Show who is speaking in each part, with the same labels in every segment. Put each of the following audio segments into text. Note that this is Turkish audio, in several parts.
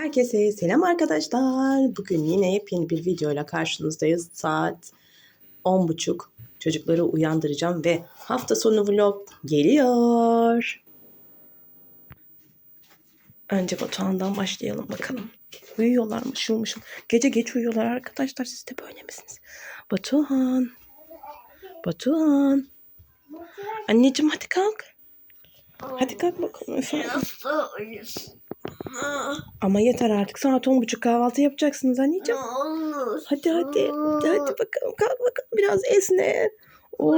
Speaker 1: Herkese selam arkadaşlar. Bugün yine yepyeni bir videoyla karşınızdayız. Saat 10.30 çocukları uyandıracağım ve hafta sonu vlog geliyor. Önce Batuhan'dan başlayalım bakalım. Uyuyorlar mı şıl mışıl. Gece geç uyuyorlar arkadaşlar siz de böyle misiniz? Batuhan. Batuhan. Anneciğim hadi kalk. Hadi kalk bakalım efendim. Ama yeter artık. Saat on buçuk kahvaltı yapacaksınız anneciğim.
Speaker 2: Olur.
Speaker 1: Hadi hadi. Hadi, hadi bakalım. Kalk bakalım. Biraz esne. Oo.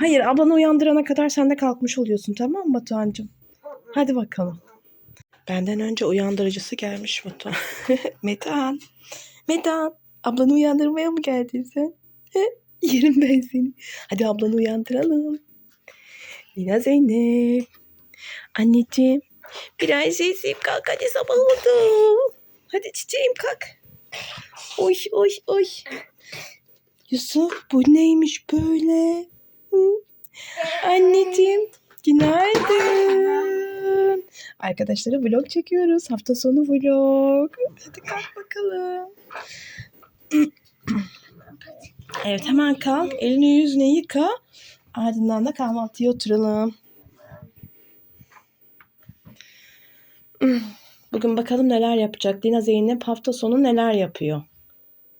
Speaker 1: Hayır ablanı uyandırana kadar sen de kalkmış oluyorsun tamam mı Batuhan'cığım? Hadi bakalım. Benden önce uyandırıcısı gelmiş Batuhan. Metan. Metan. Ablanı uyandırmaya mı geldin sen? Yerim ben seni. Hadi ablanı uyandıralım. Lina Zeynep. Anneciğim. Prensesim kalk hadi sabah oldu. Hadi çiçeğim kalk. Oy oy oy. Yusuf bu neymiş böyle? Anneciğim günaydın. Arkadaşlara vlog çekiyoruz. Hafta sonu vlog. Hadi kalk bakalım. Evet hemen kalk. Elini yüzünü yıka. Ardından da kahvaltıya oturalım. Hmm, bugün bakalım neler yapacak. Dina Zeynep hafta sonu neler yapıyor?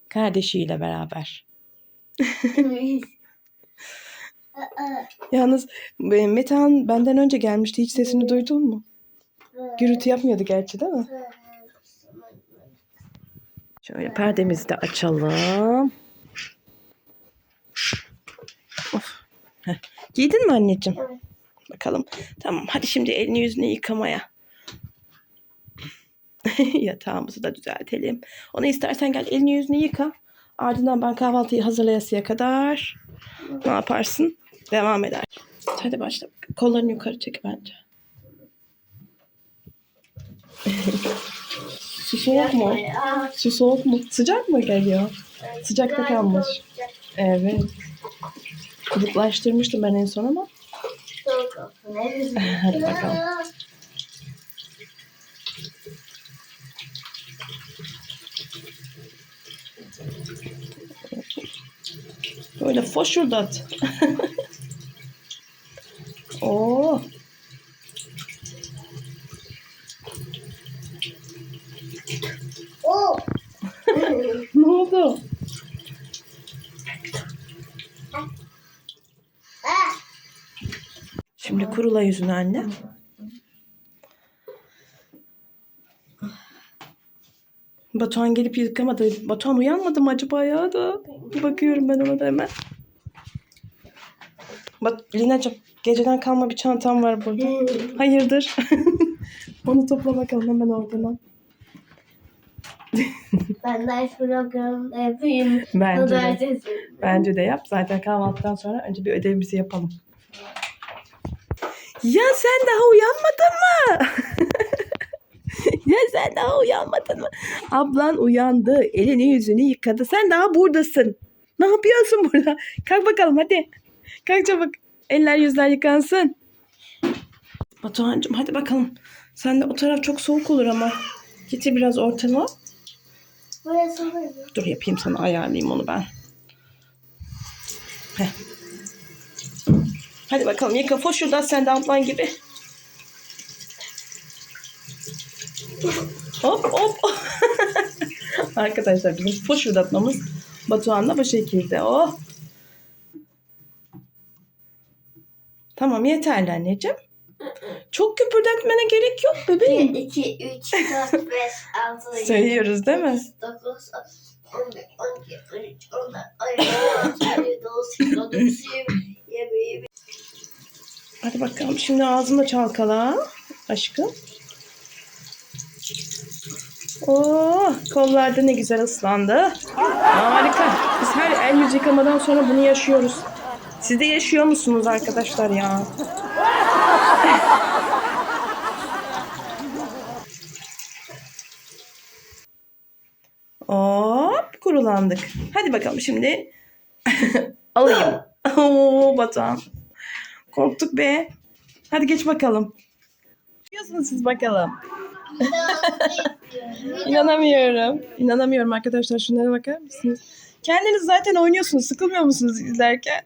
Speaker 1: Kardeşiyle beraber. Yalnız e, Metehan benden önce gelmişti. Hiç sesini duydun mu? Gürültü yapmıyordu gerçi değil mi? Şöyle perdemizi de açalım. Giydin mi anneciğim? Evet. Bakalım. Tamam hadi şimdi elini yüzünü yıkamaya. Yatağımızı da düzeltelim. Ona istersen gel elini yüzünü yıka. Ardından ben kahvaltıyı hazırlayasıya kadar ne yaparsın? Devam eder. Hadi başla. Kollarını yukarı çek bence. Su soğuk mu? Su soğuk mu? Sıcak mı geliyor? Sıcakta kalmış. Evet. Kabuklaştırmıştım ben en son ama. Hadi bakalım. Böyle foşurdat.
Speaker 2: Oo. O
Speaker 1: kurula yüzünü anne. Batuhan gelip yıkamadı. Batuhan uyanmadı mı acaba ya da? bakıyorum ben ona da hemen. Bak Lina'cığım geceden kalma bir çantam var burada. Hayırdır?
Speaker 2: Onu topla bakalım hemen oradan. Ben de program yapayım. Bence de.
Speaker 1: Bence de yap. Zaten kahvaltıdan sonra önce bir ödevimizi yapalım. Ya sen daha uyanmadın mı? ya sen daha uyanmadın mı? Ablan uyandı. Elini yüzünü yıkadı. Sen daha buradasın. Ne yapıyorsun burada? Kalk bakalım hadi. Kalk çabuk. Eller yüzler yıkansın. Batuhan'cığım hadi bakalım. Sen de o taraf çok soğuk olur ama. Getir biraz ortama. Dur yapayım sana ayarlayayım onu ben. Heh. Hadi bakalım yıka foş şuradan sen de ablan gibi. Hop hop. Arkadaşlar bizim foş şuradatmamız Batuhan'la bu şekilde. Oh. Tamam yeterli anneciğim. Çok küpürdetmene
Speaker 2: gerek yok bebeğim. 1, 2, 3, 4, 5, 6, 7, Sayıyoruz değil mi? 9, 10, 11, 12, 13, 14, 15, 16, 17, 18, 19, 20, 21,
Speaker 1: Hadi bakalım şimdi ağzımla çalkala aşkım. Oh kollarda ne güzel ıslandı. Harika. Biz her el yüz yıkamadan sonra bunu yaşıyoruz. Siz de yaşıyor musunuz arkadaşlar ya? Hop kurulandık. Hadi bakalım şimdi alayım. Oo batağım. Korktuk be. Hadi geç bakalım. Yapıyorsunuz siz bakalım. İnanamıyorum. İnanamıyorum arkadaşlar. Şunlara bakar mısınız? Kendiniz zaten oynuyorsunuz. Sıkılmıyor musunuz izlerken?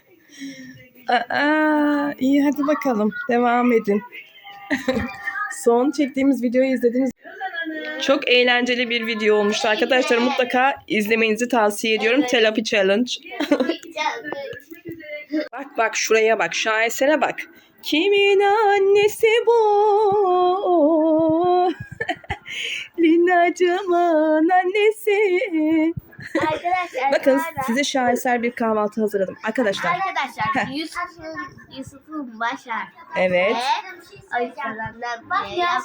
Speaker 1: Aa, iyi hadi bakalım. Devam edin. Son çektiğimiz videoyu izlediniz. Çok eğlenceli bir video olmuştu arkadaşlar. Mutlaka izlemenizi tavsiye ediyorum. Telapi Challenge. Bak bak şuraya bak şahesere bak. Kimin annesi bu? Lina'cımın annesi.
Speaker 2: Arkadaşlar Bakın sonra-
Speaker 1: size şaheser bir kahvaltı hazırladım. Arkadaşlar. Arkadaşlar
Speaker 2: Yusuf'un Yusuf'un baş harfi. Evet. Ay falanlar bile Arkadaşlar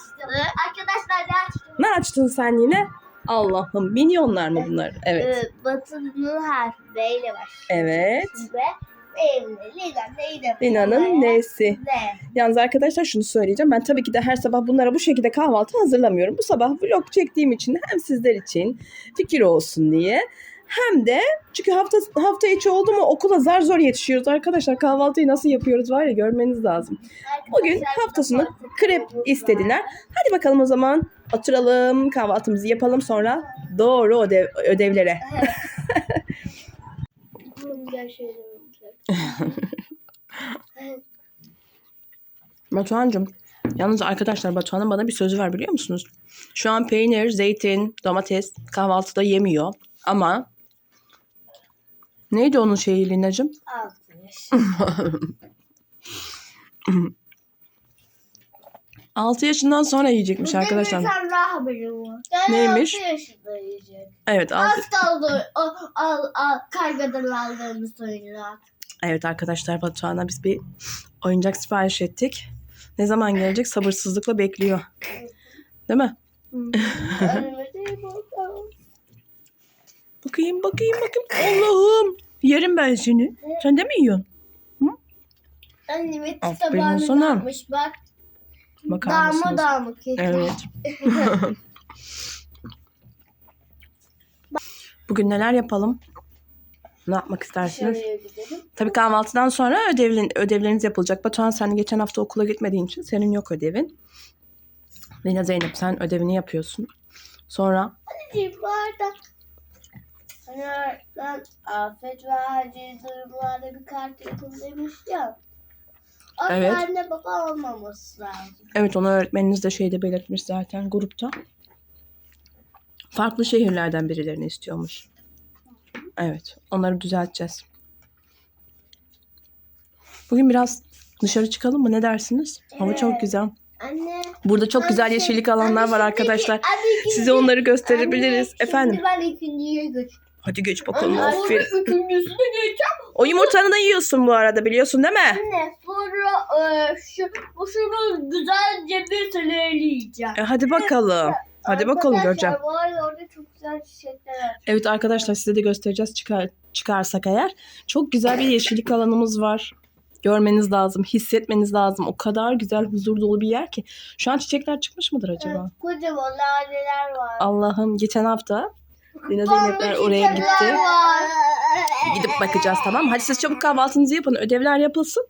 Speaker 1: Ne açtın sen yine? Allah'ım minyonlar mı bunlar? Evet. e, ee,
Speaker 2: Batı'nın harfi B başlıyor. Evet. Ve evli. Lina'nın
Speaker 1: nesi? Yalnız arkadaşlar şunu söyleyeceğim. Ben tabii ki de her sabah bunlara bu şekilde kahvaltı hazırlamıyorum. Bu sabah vlog çektiğim için hem sizler için fikir olsun diye hem de çünkü hafta hafta içi oldu mu okula zar zor yetişiyoruz arkadaşlar. Kahvaltıyı nasıl yapıyoruz var ya görmeniz lazım. Bugün hafta krep istediler. Hadi bakalım o zaman oturalım kahvaltımızı yapalım sonra doğru ödev, ödevlere. Evet. Batuhan'cığım. Yalnız arkadaşlar Batuhan'ın bana bir sözü var biliyor musunuz? Şu an peynir, zeytin, domates kahvaltıda yemiyor. Ama neydi onun şeyi Lina'cığım? Altı yaşından sonra yiyecekmiş arkadaşlar. Sen
Speaker 2: daha haberi var. Yani Neymiş? altı yaşında yiyecek. Evet. Altı... Nasıl oldu? O, al, al, kargadan aldığımız oyunlar.
Speaker 1: Evet arkadaşlar Batuhan'a biz bir oyuncak sipariş ettik. Ne zaman gelecek sabırsızlıkla bekliyor. Değil mi? bakayım bakayım bakayım. Allah'ım. Yerim ben seni. Sen de mi yiyorsun? Hı?
Speaker 2: Annemin Aferin tabağını sana. bak.
Speaker 1: Bakar Dağma mısınız? dağma kesti. Evet. Bugün neler yapalım? Ne yapmak istersiniz? Tabii kahvaltıdan sonra ödevlerin, ödevleriniz yapılacak. Batuhan sen geçen hafta okula gitmediğin için senin yok ödevin. Lina Zeynep sen ödevini yapıyorsun. Sonra
Speaker 2: Anneciğim bu arada hani afet ve acil durumlarda bir kart yapın demiş Evet. anne baba olmaması lazım.
Speaker 1: evet onu öğretmeniniz de şeyde belirtmiş zaten grupta. Farklı şehirlerden birilerini istiyormuş. Evet onları düzelteceğiz. Bugün biraz dışarı çıkalım mı ne dersiniz? Evet. Hava çok güzel.
Speaker 2: Anne. Burada çok anne, güzel şey-
Speaker 1: yeşillik alanlar anne, var arkadaşlar. Anne, Size onları gösterebiliriz. Anne, Efendim.
Speaker 2: ben ikinciye göç. Hadi göç bakalım. Anne, Aferin. o yumurtanı
Speaker 1: da yiyorsun bu arada biliyorsun değil mi?
Speaker 2: Anne sonra e, şu, şunu güzelce bir yiyeceğim. E,
Speaker 1: hadi bakalım. Hadi bakalım göreceğim. Evet arkadaşlar size de göstereceğiz çıkar, çıkarsak eğer. Çok güzel bir yeşillik alanımız var. Görmeniz lazım, hissetmeniz lazım. O kadar güzel, huzur dolu bir yer ki. Şu an çiçekler çıkmış mıdır acaba? Evet,
Speaker 2: kocaman laleler var.
Speaker 1: Allah'ım geçen hafta Lina Zeynepler oraya gitti. Var. Gidip bakacağız tamam Hadi siz çabuk kahvaltınızı yapın. Ödevler yapılsın.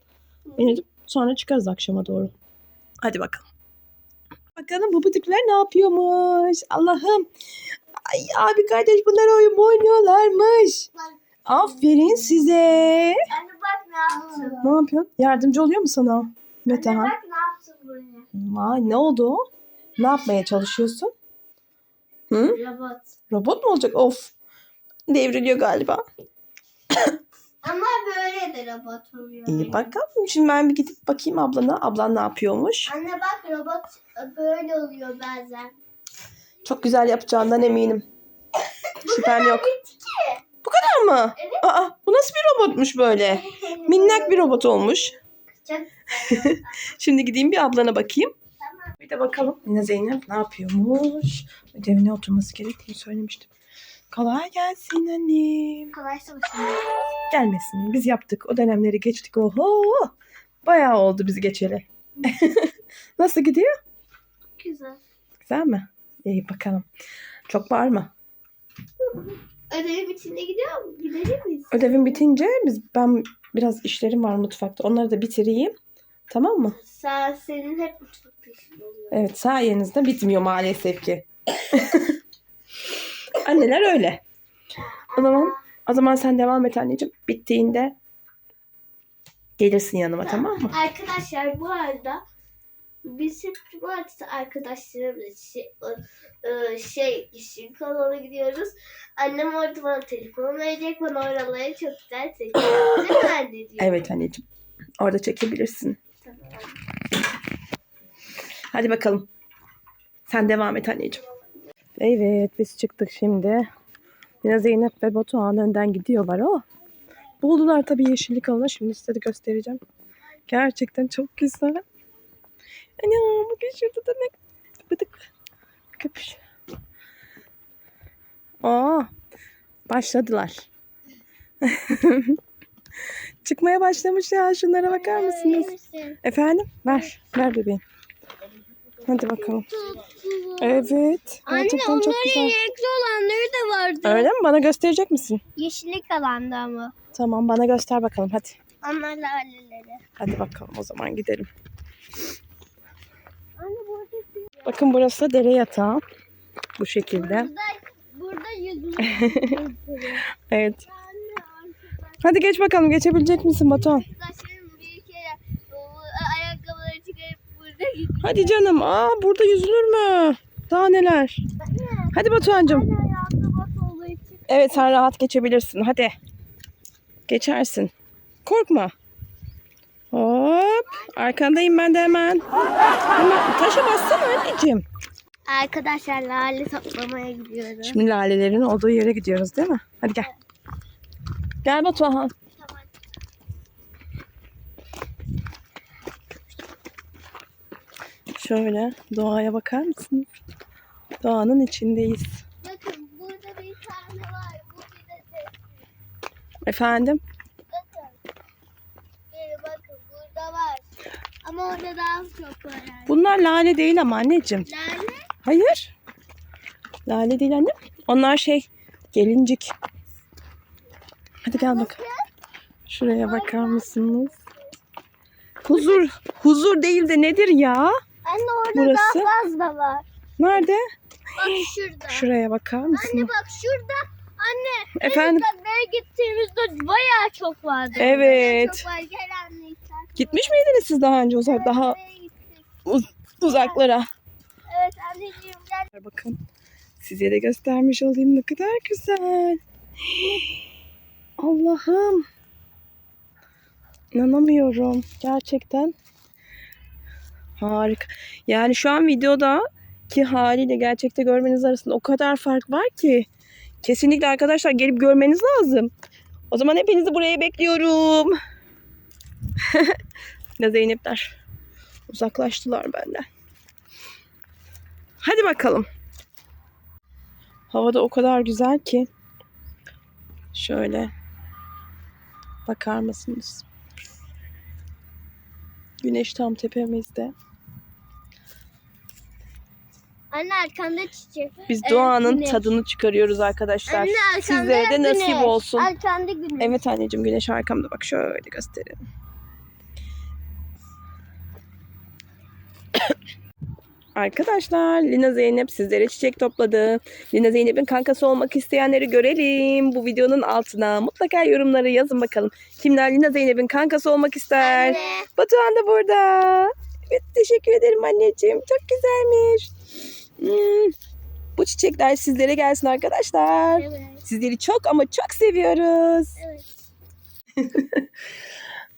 Speaker 1: Benim sonra çıkarız akşama doğru. Hadi bakalım. Bakalım bu bıdıklar ne yapıyormuş? Allah'ım. Ay abi kardeş bunlar oyun oynuyorlarmış. Aferin size. Anne
Speaker 2: bak ne yaptın? Ne
Speaker 1: yapıyorsun? Yardımcı oluyor mu sana? Mete Anne bak ne
Speaker 2: yaptın buraya?
Speaker 1: Vay ne oldu? Ne yapmaya çalışıyorsun?
Speaker 2: Hı? Robot.
Speaker 1: Robot mu olacak? Of. Devriliyor galiba.
Speaker 2: Ama böyle de robot oluyor.
Speaker 1: İyi bakalım. Şimdi ben bir gidip bakayım ablana. Ablan ne yapıyormuş?
Speaker 2: Anne bak robot böyle oluyor bazen.
Speaker 1: Çok güzel yapacağından eminim. Şüphem yok. Bu kadar mı? Evet. Aa, bu nasıl bir robotmuş böyle? Minnak bir robot olmuş. Şimdi gideyim bir ablana bakayım. Tamam. Bir de bakalım Mine Zeynep ne yapıyormuş? Ödevine oturması gerektiğini söylemiştim. Kolay gelsin annem. Kolay gelsin. Gelmesin. Biz yaptık. O dönemleri geçtik. Oho. Bayağı oldu bizi geçeli. Nasıl gidiyor? Güzel. Güzel mi? İyi bakalım. Çok mı?
Speaker 2: Ödevim bitince gidiyor mu? Gidecek miyiz?
Speaker 1: Ödevim bitince biz ben biraz işlerim var mutfakta. Onları da bitireyim. Tamam mı?
Speaker 2: Sen senin hep mutfakta işin
Speaker 1: oluyor. Evet sayenizde bitmiyor maalesef ki. Anneler öyle. O zaman o zaman sen devam et anneciğim. Bittiğinde gelirsin yanıma tamam
Speaker 2: mı? Arkadaşlar bu arada bizim cumartesi arkadaşlarımla şey, ıı, ıı şey işin kanalına gidiyoruz. Annem orada bana telefon verecek. Bana oralara çok güzel çekiyor. Değil
Speaker 1: Evet anneciğim. Orada çekebilirsin. Tamam. Hadi bakalım. Sen devam et anneciğim. Evet biz çıktık şimdi. Yine Zeynep ve Batuhan önden gidiyorlar. Oh. Buldular tabii yeşillik alanı. Şimdi size de göstereceğim. Gerçekten çok güzel. Ana bugün şurada da ne bıdık köpüş. Aa, başladılar. Çıkmaya başlamış ya. Şunlara bakar mısınız? Efendim? Ver. Ver bebeğim. Hadi bakalım. Evet. Anne onların çok güzel. renkli
Speaker 2: olanları da vardı.
Speaker 1: Öyle mi? Bana gösterecek misin?
Speaker 2: Yeşillik alanda ama.
Speaker 1: Tamam bana göster bakalım hadi.
Speaker 2: Onlar laleleri.
Speaker 1: Hadi bakalım o zaman gidelim. Anne burada Bakın burası da dere yatağı. Bu şekilde. Burada,
Speaker 2: burada yüzme. evet.
Speaker 1: Hadi geç bakalım. Geçebilecek misin Batuhan? Hadi canım. Aa burada yüzülür mü? Daha neler? Hadi Batuhan'cığım. Evet sen rahat geçebilirsin. Hadi. Geçersin. Korkma. Hop. Arkandayım ben de hemen.
Speaker 2: hemen taşa bassana anneciğim. Arkadaşlar lale toplamaya gidiyoruz. Şimdi
Speaker 1: lalelerin olduğu yere gidiyoruz değil mi? Hadi gel. Gel Batuhan. Şöyle doğaya bakar mısınız? Doğanın içindeyiz.
Speaker 2: Bakın burada bir tane var. Bu bir de
Speaker 1: tepsi. Efendim? Bakın.
Speaker 2: Bir bakın burada var. Ama orada daha çok var. Yani.
Speaker 1: Bunlar lale değil ama anneciğim. Lale? Hayır. Lale değil annem. Onlar şey gelincik. Hadi gel bak. Şuraya bakar mısınız? Huzur, huzur değil de nedir ya?
Speaker 2: Anne orada Burası. daha fazla var. Nerede? Bak şurada.
Speaker 1: Şuraya bakar mısın? Anne bak
Speaker 2: şurada. Anne. Efendim. Nereye gittiğimizde bayağı çok vardı. Evet. Çok var. Gel anne.
Speaker 1: Gitmiş miydiniz siz daha önce uzak daha uz uzaklara?
Speaker 2: Evet anneciğim gel. Bakın
Speaker 1: size de göstermiş olayım ne kadar güzel. Allah'ım. İnanamıyorum. Gerçekten Harika. Yani şu an videoda ki haliyle gerçekte görmeniz arasında o kadar fark var ki. Kesinlikle arkadaşlar gelip görmeniz lazım. O zaman hepinizi buraya bekliyorum. ne Zeynepler. Uzaklaştılar benden. Hadi bakalım. Havada o kadar güzel ki. Şöyle bakar mısınız? Güneş tam tepemizde.
Speaker 2: Anne arkanda çiçek. Biz doğanın güneş. tadını
Speaker 1: çıkarıyoruz arkadaşlar. Anne, Sizlere de nasip olsun.
Speaker 2: Arkanda güneş.
Speaker 1: Evet anneciğim güneş arkamda bak şöyle göstereyim. Arkadaşlar Lina Zeynep sizlere çiçek topladı. Lina Zeynep'in kankası olmak isteyenleri görelim. Bu videonun altına mutlaka yorumları yazın bakalım. Kimler Lina Zeynep'in kankası olmak ister? Anne. Batuhan da burada. Evet teşekkür ederim anneciğim. Çok güzelmiş. Hmm, bu çiçekler sizlere gelsin arkadaşlar. Evet. Sizleri çok ama çok seviyoruz. Evet.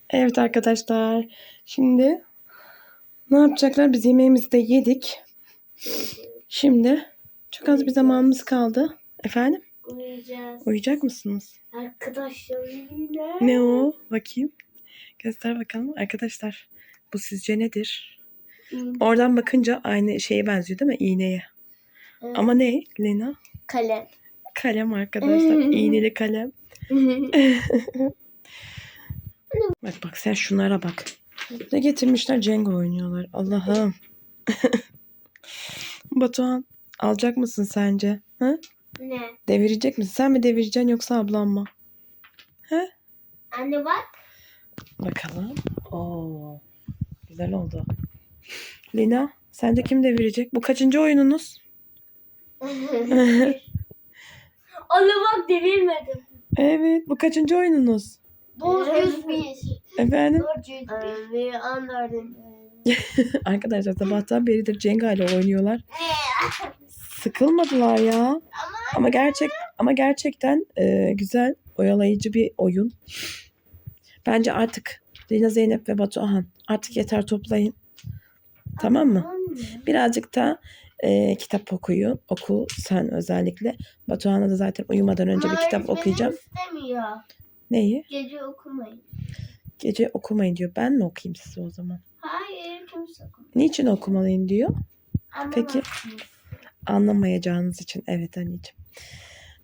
Speaker 1: evet arkadaşlar. Şimdi ne yapacaklar? Biz yemeğimizi de yedik. Şimdi çok az bir zamanımız kaldı. Efendim?
Speaker 2: Uyuyacağız. Uyuyacak mısınız? Arkadaşlar yine. Ne o?
Speaker 1: Bakayım. Göster bakalım. Arkadaşlar bu sizce nedir? İğne. Hmm. Oradan bakınca aynı şeye benziyor değil mi? İğneye. Evet. Ama ne Lena? Kalem. Kalem arkadaşlar. Hmm. İğneli kalem. bak bak sen şunlara bak. Ne getirmişler? Cengo oynuyorlar. Allah'ım. Batuhan alacak mısın sence? Ha? Ne? Devirecek misin? Sen mi devireceksin yoksa ablam mı?
Speaker 2: He? Anne bak.
Speaker 1: Bakalım. Oo. Güzel oldu. Lina sence kim devirecek? Bu kaçıncı oyununuz?
Speaker 2: Onu bak devirmedim.
Speaker 1: Evet bu kaçıncı oyununuz?
Speaker 2: 401. Efendim? 401.
Speaker 1: 14. Arkadaşlar sabahtan beridir Cenga ile oynuyorlar. Sıkılmadılar ya. Ama, ama gerçek ama gerçekten e, güzel oyalayıcı bir oyun. Bence artık Lina Zeynep ve Batuhan artık yeter toplayın. Tamam mı? Birazcık da e, kitap okuyun. Oku sen özellikle. Batuhan'a da zaten uyumadan önce bir kitap okuyacağım.
Speaker 2: istemiyor. Neyi? Gece okumayın.
Speaker 1: Gece okumayın diyor. Ben mi okuyayım size o zaman?
Speaker 2: Hayır kimse okumayın.
Speaker 1: Niçin okumalıyım diyor.
Speaker 2: Peki. Anlamazsınız.
Speaker 1: Anlamayacağınız için. Evet anneciğim.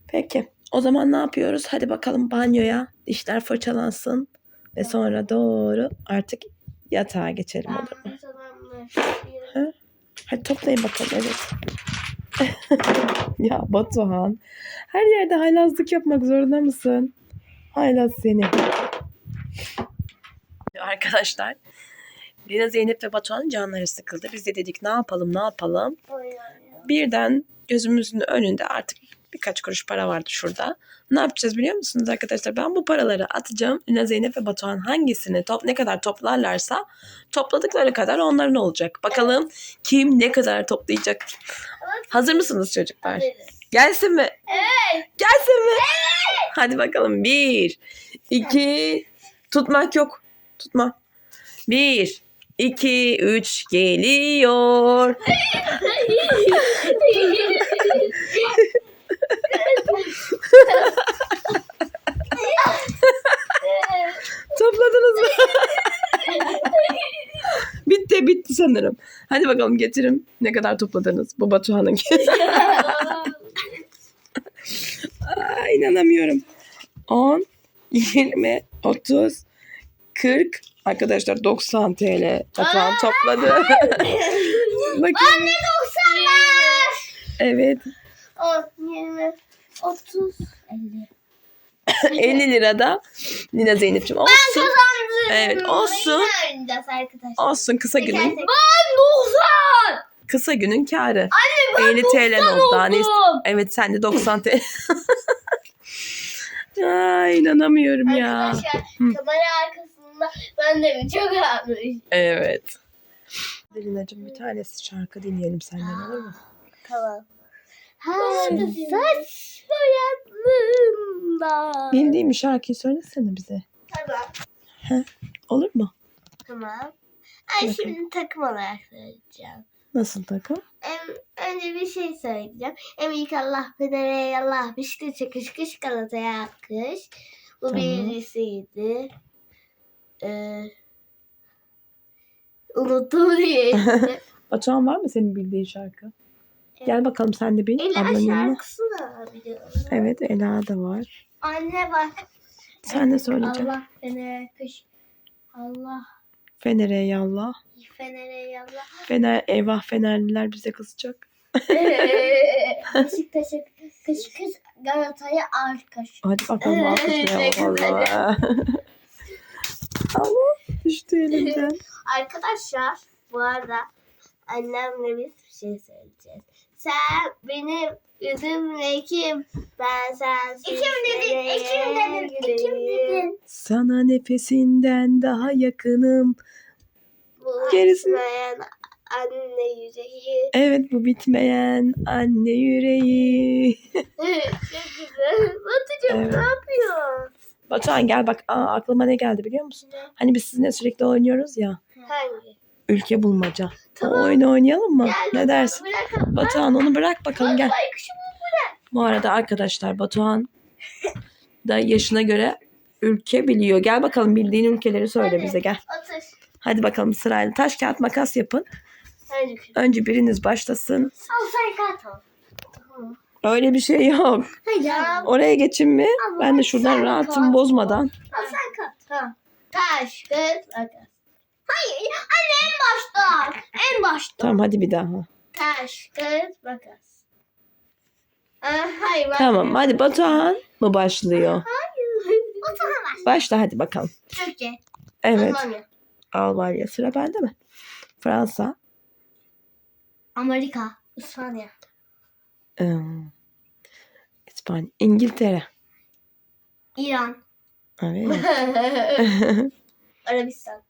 Speaker 1: Peki. O zaman ne yapıyoruz? Hadi bakalım banyoya. Dişler fırçalansın. Ve sonra doğru artık yatağa geçelim olur mu? Ben sana Ha? Hadi toplayın bakalım evet. ya Batuhan. Her yerde haylazlık yapmak zorunda mısın? Haylaz seni. Arkadaşlar. Lina Zeynep ve Batuhan canları sıkıldı. Biz de dedik ne yapalım ne yapalım. Birden gözümüzün önünde artık Birkaç kuruş para vardı şurada. Ne yapacağız biliyor musunuz arkadaşlar? Ben bu paraları atacağım. Üne Zeynep ve Batuhan hangisini top, ne kadar toplarlarsa topladıkları kadar onların olacak. Bakalım kim ne kadar toplayacak. Hazır mısınız çocuklar? Gelsin mi? Evet. Gelsin mi? Evet. Hadi bakalım. Bir, iki, tutmak yok. Tutma. Bir, iki, üç. geliyor. Topladınız mı? bitti bitti sanırım. Hadi bakalım getirin. Ne kadar topladınız? Bu Batuhan'ın. Aa, inanamıyorum. 10, 20, 30, 40. Arkadaşlar 90 TL Batuhan topladı. Anne
Speaker 2: 90 var. Evet. 10, 20, 30 50.
Speaker 1: 50 lirada Nina Zeynep'ciğim olsun. Ben
Speaker 2: kazandım. Evet olsun. arkadaşlar. Olsun kısa günün. teker. Ben 90.
Speaker 1: Kısa günün karı. Anne ben 50 TL oldu. Daha ne Evet sen de 90 TL. Ay inanamıyorum ya. Arkadaşlar
Speaker 2: arkasında ben de çok ağlamışım. Evet. Dilinacığım bir tanesi şarkı dinleyelim senden olur mu? Tamam saç boyadığında. Bildiğim
Speaker 1: şarkıyı söylesene bize. Tamam. He, olur mu?
Speaker 2: Tamam. Ay Bakın. şimdi takım olarak söyleyeceğim.
Speaker 1: Nasıl takım? Em,
Speaker 2: önce bir şey söyleyeceğim. Emik Allah pedere Allah bir şey çıkış kış galataya akış. Bu tamam. birincisiydi. Ee,
Speaker 1: unuttum diye. Batuhan var mı senin bildiğin şarkı? Gel bakalım sen de bir Ela ablanın yanına. şarkısı
Speaker 2: da biliyorum. Evet
Speaker 1: Ela da var.
Speaker 2: Anne var. Sen de söyleyeceksin. Allah fenere kış. Allah
Speaker 1: Fener'e yallah.
Speaker 2: fenere yallah.
Speaker 1: Fener eyvah Fenerliler bize kızacak.
Speaker 2: Ee, Beşiktaş'a kış kış Galatasaray'a ağır kış. Hadi bakalım Evet, ne alkışlayalım Ama düştü elimden. Arkadaşlar bu arada annemle bir şey söyleyeceğiz sen benim yüzümdeki ben sensiz. İkim dedin, ikim dedin, ikim dedin.
Speaker 1: Sana nefesinden daha yakınım. Gerisini... Bulaşmayan
Speaker 2: anne yüreği.
Speaker 1: Evet bu bitmeyen anne yüreği.
Speaker 2: Evet, güzel. Batucuğum Evet. ne yapıyor?
Speaker 1: Batuhan gel bak aa, aklıma ne geldi biliyor musun? Hani biz sizinle sürekli oynuyoruz ya. Hangi? Ülke bulmaca. Tamam. O oynayalım mı? Gel, ne dersin? Bırakalım. Batuhan onu bırak bakalım gel. Bu arada arkadaşlar Batuhan da yaşına göre ülke biliyor. Gel bakalım bildiğin ülkeleri söyle Hadi, bize gel. Atış. Hadi bakalım sırayla taş kağıt makas yapın. Önce, Önce biriniz başlasın. Öyle bir şey yok.
Speaker 2: Ya. Oraya geçin mi? Allah, ben de şuradan rahatım bozmadan. Al Taş, kağıt, makas. Hayır açtım.
Speaker 1: Tamam hadi bir daha.
Speaker 2: Taş, kağıt, makas. Aa, Tamam hadi
Speaker 1: Batuhan mı başlıyor?
Speaker 2: Hayır. Oturma var. Başla hadi bakalım. Türkiye. Evet Almanya.
Speaker 1: Almanya sıra bende mi? Fransa.
Speaker 2: Amerika. İspanya.
Speaker 1: eee, İspanya. İngiltere. İran. Evet.
Speaker 2: Arabistan.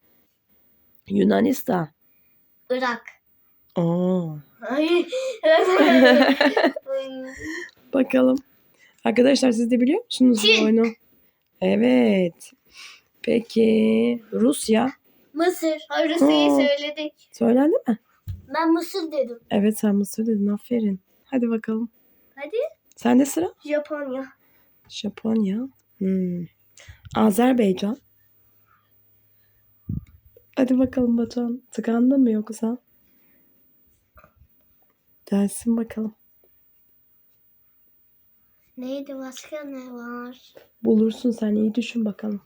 Speaker 1: Yunanistan. Irak. Oo.
Speaker 2: Ay.
Speaker 1: Bakalım. Arkadaşlar siz de biliyor musunuz bu oyunu? Evet. Peki Rusya.
Speaker 2: Mısır. Hayır Rusya'yı Oo. söyledik.
Speaker 1: Söylendi mi?
Speaker 2: Ben Mısır dedim.
Speaker 1: Evet sen Mısır dedin. Aferin. Hadi bakalım.
Speaker 2: Hadi. Sen de sıra. Japonya.
Speaker 1: Japonya. Hmm. Azerbaycan. Hadi bakalım Batuhan. Tıkandın mı yoksa? Gelsin bakalım.
Speaker 2: Neydi başka ne var?
Speaker 1: Bulursun sen iyi düşün bakalım.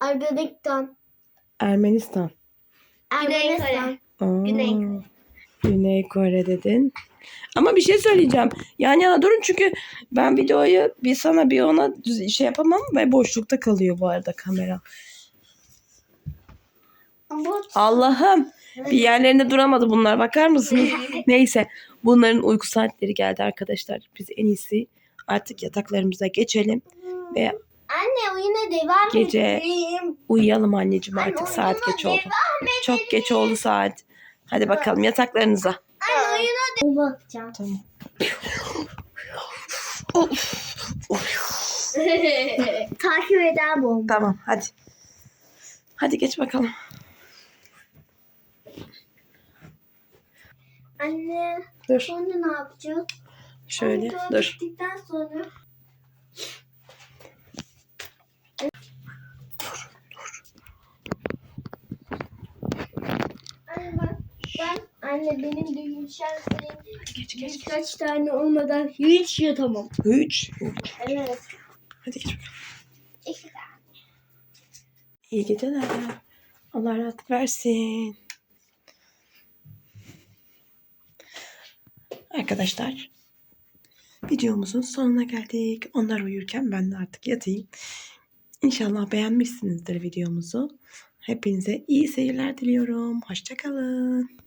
Speaker 2: Ermenistan.
Speaker 1: Ermenistan. Güney Kore. Ermenistan. Güney Kore. Güney Kore dedin. Ama bir şey söyleyeceğim. Yani yana durun çünkü ben videoyu bir sana bir ona düz- şey yapamam ve boşlukta kalıyor bu arada kamera.
Speaker 2: Allah'ım
Speaker 1: bir yerlerinde duramadı bunlar bakar mısınız? Neyse bunların uyku saatleri geldi arkadaşlar. Biz en iyisi artık yataklarımıza geçelim ve
Speaker 2: Anne oyuna devam gece edeyim.
Speaker 1: uyuyalım anneciğim artık Anne, saat geç oldu. Çok geç oldu saat. Hadi bakalım yataklarınıza.
Speaker 2: Anne oyuna de- bakacağım. Tamam. Takip eden bu. Tamam hadi.
Speaker 1: Hadi geç bakalım.
Speaker 2: Anne. Dur. Onu ne yapacağız?
Speaker 1: Şöyle Onu dur.
Speaker 2: Bittikten sonra. Dur, dur. Anne bak, ben, anne benim düşünsel geç, geç, birkaç geç. tane olmadan hiç yatamam.
Speaker 1: Hiç. hiç.
Speaker 2: Evet. Hadi geç bakalım.
Speaker 1: İyi geceler. Allah rahat versin. Arkadaşlar videomuzun sonuna geldik. Onlar uyurken ben de artık yatayım. İnşallah beğenmişsinizdir
Speaker 2: videomuzu. Hepinize iyi seyirler diliyorum. Hoşçakalın.